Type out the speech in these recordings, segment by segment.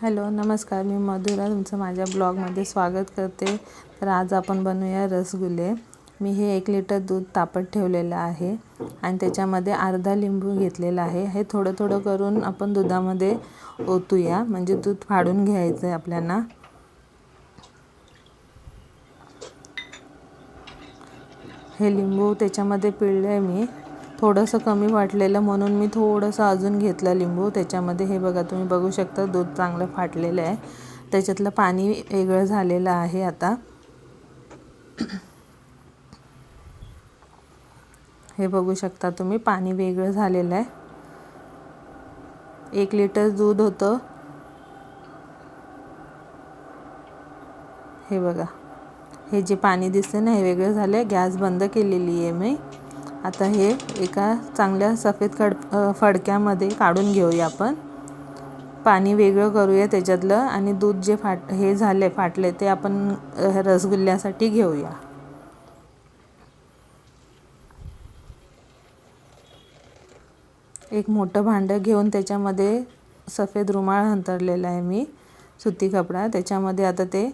Hello नमस्कार. मी मधुरा तुमचं माझ्या ब्लॉगमध्ये स्वागत करते. तर आज आपण बनवूया रसगुल्ले. मी हे एक लिटर दूध तापत ठेवलेलं आहे आणि त्याच्यामध्ये अर्धा लिंबू घेतलेला आहे. हे थोडं थोडं करून आपण दुधामध्ये ओतूया. म्हणजे दूध फाडून घ्यायचं आहे आपल्याला. हे लिंबू त्याच्यामध्ये पिळलं आहे मी. थोडंसं कमी वाटलेलं म्हणून मी थोडंसं अजून घेतलं लिंबू. त्याच्यामध्ये हे बघा तुम्ही बघू शकता दूध चांगलं फाटलेलं आहे. त्याच्यातलं पाणी वेगळं झालेलं आहे आता. हे बघू शकता तुम्ही पाणी वेगळं झालेलं आहे. एक लिटर दूध होतं. हे बघा हे जे पाणी दिसते ना हे वेगळं झालं आहे गॅस बंद केलेली आहे मी. आता हे एका चांगल्या सफेद खड फडक्यामध्ये काढून घेऊया आपण. पाणी वेगळं करूया त्याच्यातलं आणि दूध जे फाट हे झाले फाटले ते आपण रसगुल्ल्यासाठी घेऊया. एक मोठं भांडं घेऊन त्याच्यामध्ये सफेद रुमाल अंतरलेला आहे मी सुती कपडा. त्याच्यामध्ये आता ते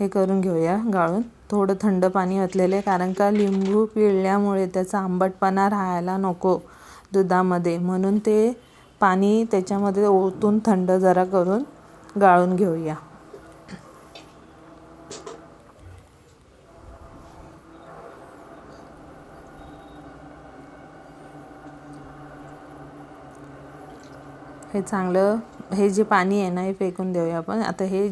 हे करून घेऊया गाळून. थोडं थंड पाणी ओतलेले आहे कारण का लिंबू पिळल्यामुळे त्याचा आंबटपणा राहायला नको दुधामध्ये. म्हणून ते पाणी त्याच्यामध्ये ओतून थंड जरा करून गाळून घेऊया. हे चांगलं हे जे पाणी आहे ना हे फेकून देऊया आपण. आता हे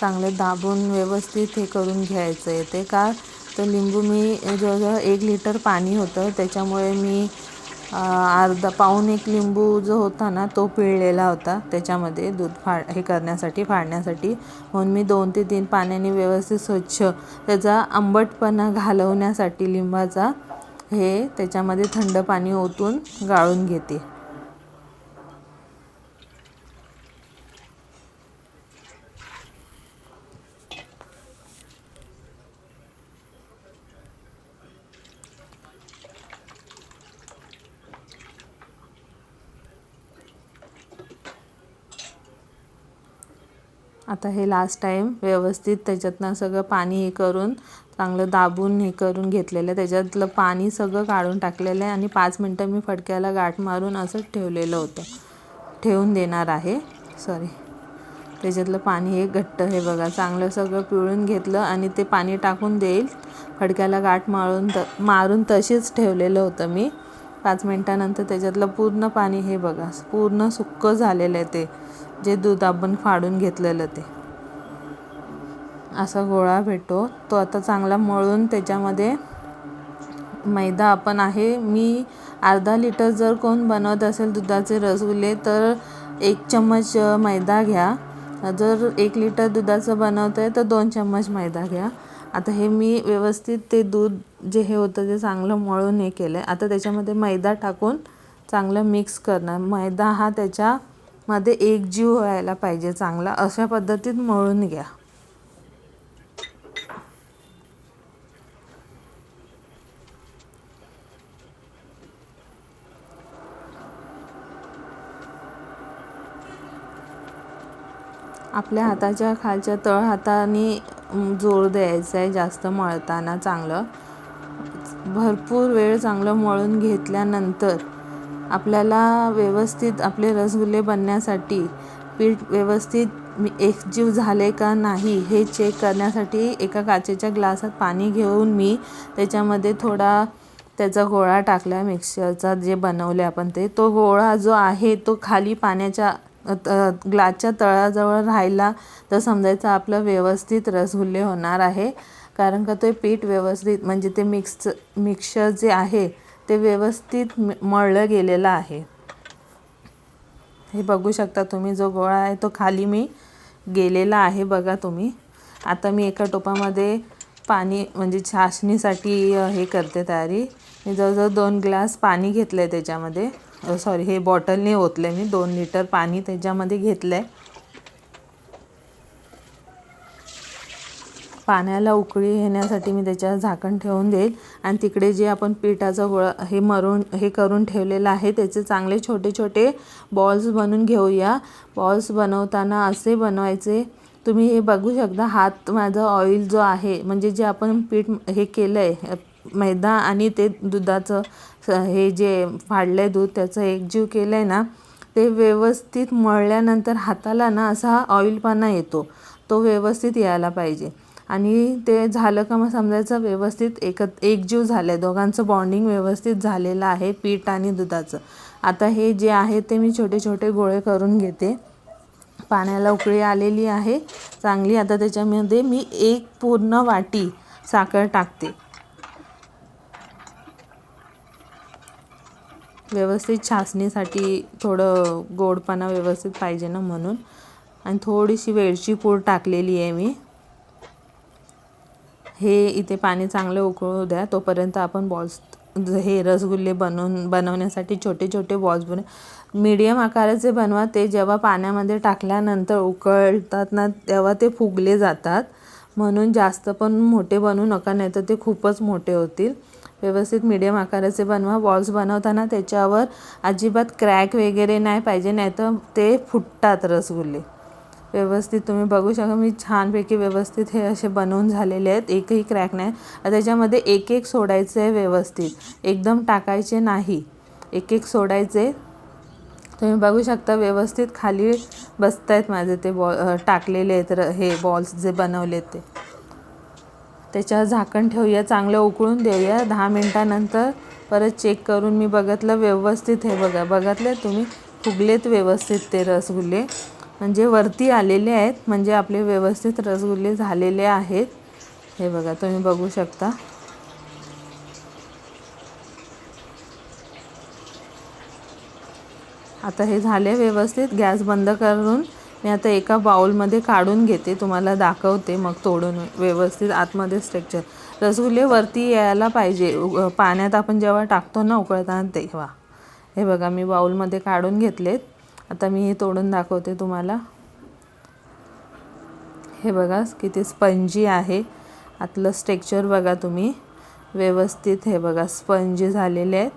चांगले दाबून व्यवस्थित हे करून घ्यायचं आहे. ते का? तर लिंबू मी जवळजवळ एक लिटर पाणी होतं. त्याच्यामुळे मी अर्धा पाऊन एक लिंबू जो होता ना तो पिळलेला होता. त्याच्यामध्ये दूध फाड हे करण्यासाठी फाडण्यासाठी. म्हणून मी दोन ते तीन पाण्याने व्यवस्थित स्वच्छ त्याचा आंबटपणा घालवण्यासाठी लिंबाचा हे त्याच्यामध्ये थंड पाणी ओतून गाळून घेते. आता हे लास्ट टाईम व्यवस्थित त्याच्यातनं सगळं पाणी हे करून चांगलं दाबून हे करून घेतलेलं आहे. त्याच्यातलं पाणी सगळं काढून टाकलेलं आहे आणि पाच मिनटं मी फडक्याला गाठ मारून असंच ठेवलेलं होतं. ठेवून देणार आहे. सॉरी त्याच्यातलं पाणी हे घट्ट हे बघा. चांगलं सगळं पिळून घेतलं आणि ते पाणी टाकून देईल. फडक्याला गाठ मारून त मारून तशीच ठेवलेलं होतं मी. पाच मिनटानंतर त्याच्यातलं पूर्ण पाणी हे बघा. पूर्ण सुक्कं झालेलं आहे ते. जे दूध आपण फाडून घेतलेलं ते. असा गोळा भेटतो तो आता चांगला मळून त्याच्यामध्ये मैदा आपण आहे. मी अर्धा लिटर जर कोण बनवत असेल दुधाचे रसगुल्ले तर एक चम्मच मैदा घ्या. जर एक लिटर दुधाचं बनवतं आहे तर दोन चम्मच मैदा घ्या. आता हे मी व्यवस्थित ते दूध जे हे होतं ते चांगलं मळून हे केलं आहे आता त्याच्यामध्ये मैदा टाकून चांगलं मिक्स करणार. मैदा हा त्याच्या मध्ये एक जीव व्हायला पाहिजे चांगला अशा पद्धतीत मळून घ्या. आपल्या हाताच्या खालच्या तळ हाताने जोर द्यायचा आहे जास्त मळताना चांगलं. भरपूर वेळ चांगलं मळून घेतल्यानंतर आपल्याला व्यवस्थित आपले रसगुल्ले बनण्यासाठी पीठ व्यवस्थित एकजीव झाले का नाही हे चेक करण्यासाठी एका काचेच्या ग्लासात पाणी घेऊन मी त्याच्यामध्ये थोडा त्याचा गोळा टाकला मिक्सरचा जे बनवले आपण ते. तो गोळा जो आहे तो खाली पाण्याच्या ग्लासच्या तळाजवळ राहिला तर समजायचं आपलं व्यवस्थित रसगुल्ले होणार आहे. कारण का ते पीठ व्यवस्थित म्हणजे ते मिक्स मिक्सर जे आहे ते व्यवस्थित मळलं गेलेलं आहे. हे बघू शकता तुम्ही जो गोळा आहे तो खाली मी गेलेला आहे बघा तुम्ही. आता मी एका टोपामध्ये पाणी म्हणजे छाशणीसाठी हे करते तयारी. मी जवळजवळ दोन ग्लास पाणी घेतलं आहे त्याच्यामध्ये सॉरी हे बॉटलने ओतलं आहे मी. दोन लिटर पाणी त्याच्यामध्ये घेतलं आहे पाण्याला उकळी येण्यासाठी मी त्याच्यावर झाकण ठेवून देईल. आणि तिकडे जे आपण पिठाचं गोळा हे मरून हे करून ठेवलेलं आहे त्याचे चांगले छोटे छोटे बॉल्स बनवून घेऊया. बॉल्स बनवताना असे बनवायचे तुम्ही हे बघू शकता हात माझा ऑइल जो आहे म्हणजे जे आपण पीठ हे केलं आहे मैदा आणि ते दुधाचं स- हे जे फाडलं आहे दूध त्याचं एकजीव केलं आहे ना ते व्यवस्थित मळल्यानंतर हाताला ना असा ऑइलपणा येतो. तो व्यवस्थित यायला पाहिजे. आणि ते झालं का मग समजायचं व्यवस्थित एकत एकजीव झालं आहे दोघांचं बॉन्डिंग व्यवस्थित झालेलं आहे पीठ आणि दुधाचं. आता हे जे आहे ते मी छोटे छोटे गोळे करून घेते. पाण्याला उकळी आलेली आहे. चांगली आता त्याच्यामध्ये मी एक पूर्ण वाटी साखर टाकते. व्यवस्थित छासणीसाठी थोडं गोडपणा व्यवस्थित पाहिजे ना म्हणून. आणि थोडीशी वेलची पूड टाकलेली आहे मी. हे इथे पाणी चांगलं उकळू द्या तोपर्यंत आपण बॉल्स हे रसगुल्ले बनवून बनवण्यासाठी छोटे छोटे बॉल्स बनव. मीडियम आकाराचे बनवा ते जेव्हा पाण्यामध्ये टाकल्यानंतर उकळतात ना तेव्हा ते फुगले जातात. म्हणून जास्त पण मोठे बनवू नका नाही तर ते खूपच मोठे होतील. व्यवस्थित मीडियम आकाराचे बनवा बॉल्स बनवताना त्याच्यावर अजिबात क्रॅक वगैरे नाही पाहिजे नाही तर ते फुटतात रसगुल्ले. व्यवस्थित तुम्ही बघू शकता. मी छानपैकी व्यवस्थित हे असे बनवून झालेले आहेत. एकही क्रॅक नाही. त्याच्यामध्ये एक एक सोडायचं आहे व्यवस्थित. एकदम टाकायचे नाही. एक एक सोडायचे. तुम्ही बघू शकता व्यवस्थित खाली बसत आहेत माझे ते बॉ टाकलेले आहेत. र हे बॉल्स जे बनवले ते. त्याच्यावर झाकण ठेवूया. चांगलं उकळून देऊया. दहा मिनटानंतर परत चेक करून मी बघितलं व्यवस्थित हे बघा. बघितले तुम्ही? फुगलेत व्यवस्थित ते रसगुल्ले. म्हणजे वरती आलेले आहेत म्हणजे आपले व्यवस्थित रसगुल्ले झालेले आहेत. हे बघा तुम्ही बघू शकता. आता हे झाले व्यवस्थित. गॅस बंद करून मी आता एका बाउलमध्ये काढून घेते तुम्हाला दाखवते मग तोडून व्यवस्थित आतमध्ये स्ट्रक्चर रसगुल्ले वरती यायला पाहिजे. पाण्यात आपण जेव्हा टाकतो ना उकळताना तेव्हा. हे बघा मी बाउलमध्ये काढून घेतलेत. आता मी हे तोडून दाखवते तुम्हाला. हे बघा किती स्पंजी आहे. आतलं स्ट्रेक्चर बघा तुम्ही. व्यवस्थित हे बघा स्पंजी झालेले आहेत.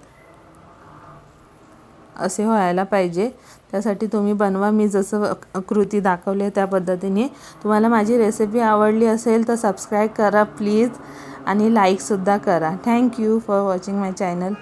असे व्हायला पाहिजे. त्यासाठी तुम्ही बनवा. मी जसं कृती दाखवली आहे त्या पद्धतीने. तुम्हाला माझी रेसिपी आवडली असेल तर सबस्क्राईब करा प्लीज आणि लाईकसुद्धा करा. Thank you for watching my channel